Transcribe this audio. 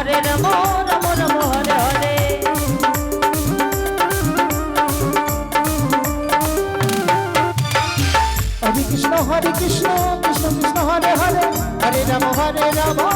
Hare Nam Nam Nam Hare Hare Hare Krishna Hare Krishna Krishna Krishna, Hare Hare. Hare Ram Hare Ram.